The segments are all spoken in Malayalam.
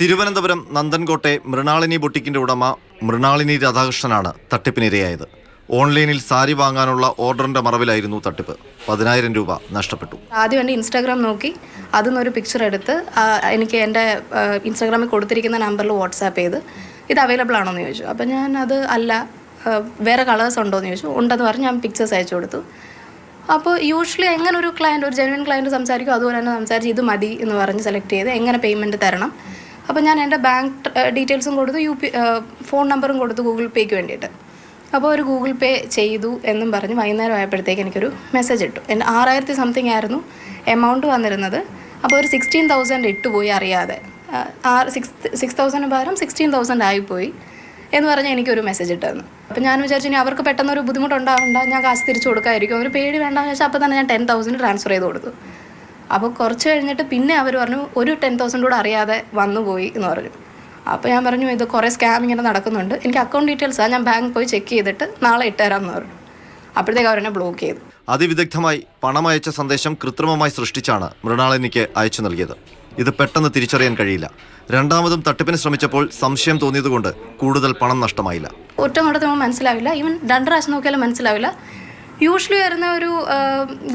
തിരുവനന്തപുരം നന്ദൻകോട്ടെ മൃണാളിനി ബൊട്ടിക്കിന്റെ ഉടമ മൃണാളിനി രാധാകൃഷ്ണനാണ് തട്ടിപ്പിനിരയായത്. ഓൺലൈനിൽ സാരി വാങ്ങാനുള്ള ഓർഡറിന്റെ മറവിലായിരുന്നു തട്ടിപ്പ്. പതിനായിരം രൂപ നഷ്ടപ്പെട്ടു. ആദ്യം എന്റെ ഇൻസ്റ്റാഗ്രാം നോക്കി അതിൽ നിന്നൊരു പിക്ചർ എടുത്ത് എനിക്ക് എന്റെ ഇൻസ്റ്റാഗ്രാമിൽ കൊടുത്തിരിക്കുന്ന നമ്പറിൽ വാട്സാപ്പ് ചെയ്ത് ഇത് അവൈലബിൾ ആണോന്ന് ചോദിച്ചു. അപ്പം ഞാൻ അത് അല്ല വേറെ കളേഴ്സ് ഉണ്ടോ എന്ന് ചോദിച്ചു. ഉണ്ടെന്ന് പറഞ്ഞ് ഞാൻ പിക്ചേഴ്സ് അയച്ചു കൊടുത്തു. അപ്പോൾ യൂഷ്വലി എങ്ങനെ ഒരു ക്ലയന്റ് ഒരു ജെനുവൻ ക്ലയന്റ് സംസാരിക്കും അതുപോലെ തന്നെ സംസാരിച്ച് ഇത് മതി എന്ന് പറഞ്ഞ് സെലക്ട് ചെയ്ത് എങ്ങനെ പേയ്മെന്റ് തരണം അപ്പോൾ ഞാൻ എന്റെ ബാങ്ക് ഡീറ്റെയിൽസും കൊടുത്തു യു പി ഫോൺ നമ്പറും കൊടുത്തു ഗൂഗിൾ പേയ്ക്ക് വേണ്ടിയിട്ട്. അപ്പോൾ ഒരു ഗൂഗിൾ പേ ചെയ്തു എന്നും പറഞ്ഞ് വൈകുന്നേരം ആയപ്പോഴത്തേക്ക് എനിക്കൊരു മെസ്സേജ് ഇട്ടു. എന്റെ ആറായിരത്തി സംതിങ് ആയിരുന്നു എമൗണ്ട് വന്നിരുന്നത്. അപ്പോൾ ഒരു സിക്സ്റ്റീൻ തൗസൻഡ് ഇട്ടുപോയി അറിയാതെ. ആറ് സിക്സ് സിക്സ് തൗസൻഡ് പകരം സിക്സ്റ്റീൻ തൗസൻഡ് ആയിപ്പോയി എന്ന് പറഞ്ഞ് എനിക്കൊരു മെസ്സേജ് ഇട്ടായിരുന്നു അപ്പോൾ ഞാൻ വിചാരിച്ചു ഇനി അവർക്ക് പെട്ടെന്ന് ഒരു ബുദ്ധിമുട്ടുണ്ടാവണ്ട ഞാൻ കാശ് തിരിച്ചു കൊടുക്കാമായിരിക്കും ഒരു പേടി വേണ്ടെന്ന് വെച്ചാൽ അപ്പോൾ തന്നെ ഞാൻ ടെൻ തൗസൻഡ് ട്രാൻസ്ഫർ ചെയ്ത് കൊടുത്തു. അപ്പോൾ കുറച്ച് കഴിഞ്ഞിട്ട് പിന്നെ അവർ പറഞ്ഞു ഒരു ടെൻ തൗസൻഡ് കൂടെ അറിയാതെ വന്നു പോയി എന്ന് പറഞ്ഞു. അപ്പോൾ ഞാൻ പറഞ്ഞു ഇത് കുറേ സ്കാം ഇങ്ങനെ നടക്കുന്നുണ്ട്. എനിക്ക് അക്കൗണ്ട് ഡീറ്റെയിൽസ് ആണ് ഞാൻ ബാങ്ക് പോയി ചെക്ക് ചെയ്തിട്ട് നാളെ ഇട്ടുതരാമെന്ന് പറഞ്ഞു. അപ്പോഴത്തേക്ക് അവരെന്നെ ബ്ലോക്ക് ചെയ്തു. അതിവിദഗ്ധമായി പണം അയച്ച സന്ദേശം കൃത്രിമമായി സൃഷ്ടിച്ചാണ് മൃണാളിനിക്ക് അയച്ചു നൽകിയത്. ഇത് പെട്ടെന്ന് തിരിച്ചറിയാൻ കഴിയില്ല. രണ്ടാമതും തട്ടിപ്പിന് ശ്രമിച്ചപ്പോൾ സംശയം തോന്നിയതുകൊണ്ട് കൂടുതൽ പണം നഷ്ടമായില്ല. ഒറ്റ മനസ്സിലാവില്ല. ഈവൻ രണ്ട് പ്രാവശ്യം നോക്കിയാലും മനസ്സിലാവില്ല. യൂഷ്വലി വരുന്ന ഒരു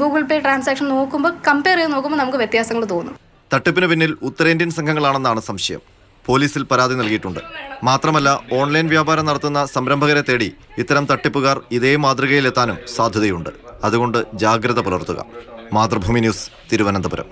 ഗൂഗിൾ പേ ട്രാൻസാക്ഷൻ നോക്കുമ്പോൾ കമ്പയർ ചെയ്ത് നോക്കുമ്പോൾ നമുക്ക് വ്യത്യാസങ്ങൾ തോന്നും. തട്ടിപ്പിന് പിന്നിൽ ഉത്തരേന്ത്യൻ സംഘങ്ങളാണെന്നാണ് സംശയം. പോലീസിൽ പരാതി നൽകിയിട്ടുണ്ട്. മാത്രമല്ല ഓൺലൈൻ വ്യാപാരം നടത്തുന്ന സംരംഭകരെ തേടി ഇത്തരം തട്ടിപ്പുകാർ ഇതേ മാതൃകയിലെത്താനും സാധ്യതയുണ്ട്. അതുകൊണ്ട് ജാഗ്രത പുലർത്തുക. മാതൃഭൂമി ന്യൂസ് തിരുവനന്തപുരം.